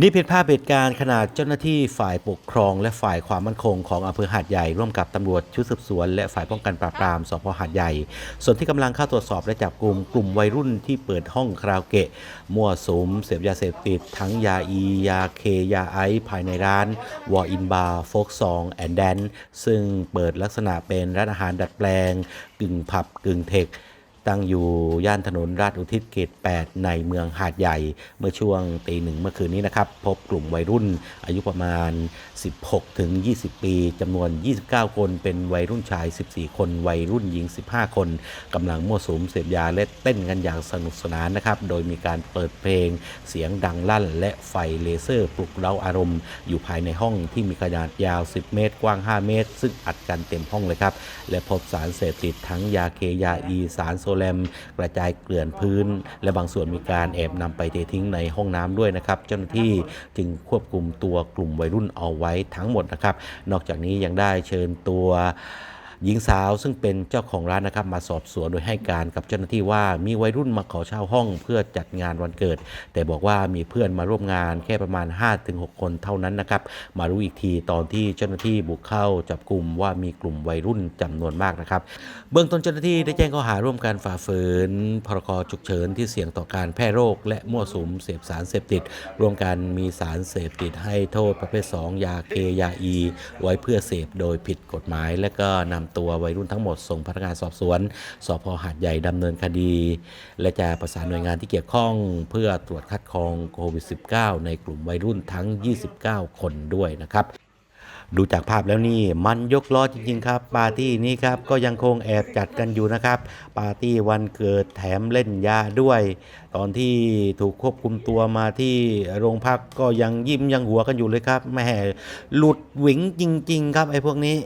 นี่เป็นภาพเหตุการณ์ขณะเจ้าหน้าที่ฝ่ายปกครองและฝ่ายความมั่นคงของอำเภอหาดใหญ่ร่วมกับตำรวจชุดสืบสวน และฝ่ายป้องกันปราบปรามสพหาดใหญ่ ส่วนที่กำลังเข้าตรวจสอบและจับกลุ่มกลุ่มวัยรุ่นที่เปิดห้องคาราโอเกะ มั่วสุมเสพยาเสพติด ทั้งยาอี ยาเค ยาไอซ์ภายในร้านวออินบาร์โฟกซองแอนด์แดนซึ่งเปิดลักษณะเป็นร้านอาหารดัดแปลง กึ่งผับกึ่งเทค ตั้งอยู่ย่านถนนราชอุทิศเขต 8 ในเมืองหาดใหญ่ เมื่อช่วงตีหนึ่งเมื่อคืนนี้นะครับ พบกลุ่มวัยรุ่นอายุประมาณ 16 ถึง 20 ปีจำนวน 29 คนเป็นวัยรุ่นชาย 14 คน วัยรุ่นหญิง 15 คนกำลังมั่วสุมเสพยาและเต้นกันอย่างสนุกสนานนะครับ โดยมีการเปิดเพลงเสียงดังลั่น และไฟเลเซอร์ปลุกเร้าอารมณ์ อยู่ภายในห้องที่มีขนาดยาว 10 เมตร กว้าง 5 เมตร ซึ่งอัดกันเต็มห้องเลยครับ และพบสารเสพติดทั้งยาเคยาอีสารโซแลมกระจายเกลื่อนพื้น และบางส่วนมีการแอบนำไปเททิ้งในห้องน้ำด้วยนะครับ เจ้าหน้าที่จึงควบคุมตัวกลุ่มวัยรุ่นเอาไว้ทั้งหมดนะครับ นอกจากนี้ยังได้เชิญตัว หญิงสาวซึ่งเป็นเจ้าของร้านนะครับมาสอบสวนโดยให้การกับเจ้าหน้าที่ว่ามีวัยรุ่นมาขอเช่าห้องเพื่อจัดงานวันเกิด แต่บอกว่ามีเพื่อนมาร่วมงานแค่ประมาณ 5-6 คนเท่านั้นนะครับมารู้อีกทีตอนที่เจ้าหน้าที่บุกเข้าจับกลุ่มว่ามีกลุ่มวัยรุ่นจำนวนมากนะครับ เบื้องต้นเจ้าหน้าที่ได้แจ้งข้อหาร่วมกันฝ่าฝืนพรกฉุกเฉินที่เสี่ยงต่อการแพร่โรค และมั่วสุมเสพสารเสพติดร่วมกันมีสารเสพติดให้โทษประเภท 2 ยาเคยาอี ไว้เพื่อเสพโดยผิดกฎหมายและก็นำตัววัยรุ่นทั้งหมดส่งพนักงานสอบสวนสพหาดใหญ่ดำเนินคดี และจะประสานหน่วยงานที่เกี่ยวข้องเพื่อตรวจคัดกรองโควิด -19 ในกลุ่มวัยรุ่นทั้ง 29 คนด้วยนะครับดูจากภาพแล้วนี่มันยกล้อจริงๆครับ ปาร์ตี้นี้ครับก็ยังคงแอบจัดกันอยู่นะครับ ปาร์ตี้วันเกิดแถมเล่นยาด้วย ตอนที่ถูกควบคุมตัวมาที่โรงพักก็ยังยิ้มยังหัวกันอยู่เลยครับแหม่หลุดหวิงจริง ๆ ครับไอ้พวกนี้